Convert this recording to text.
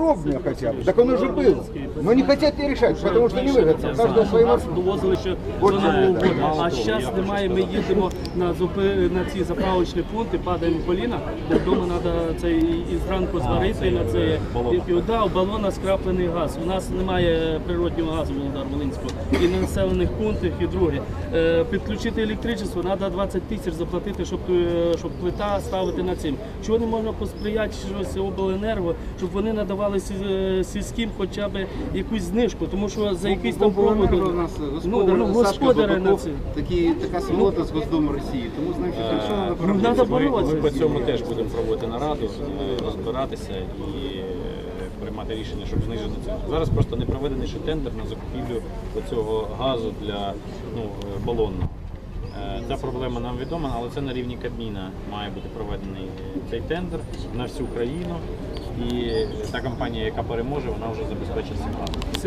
пробное хотя бы. Так оно же было. Но не хотят не решать, потому что невыгодно. Каждого свои Нас маршруты. довозили ще От до це Нового так. року. А зараз немає. Ми їдемо на зупи на ці заправочні пункти, падаємо в коліна. Бо вдома треба це і і зранку зварити на це. І, і, да, у балона скраплений газ. У нас немає природнього газу Володар Волинського і на населених пунктах, і друге. Е, підключити електричество, треба 20 тисяч заплатити, щоб, е, щоб плита ставити на цим. Чого не можна посприяти щось обленерго, щоб вони надавали сі- е, сільським хоча б якусь знижку, тому що за якийсь там Обленерго провод. у нас Ну, господар ну, Сашка на це. такі, така сволота з Госдуму Росії. Тому з ним ще треба Ну, поработати. Ми, по цьому теж будемо проводити нараду, е, розбиратися і е, приймати рішення, щоб знижити ціну. Зараз просто не проведений ще тендер на закупівлю цього газу для ну, е, балонного. Е, Ця проблема нам відома, але це на рівні Кабміна має бути проведений цей тендер на всю країну. І та компанія, яка переможе, вона вже забезпечить газом.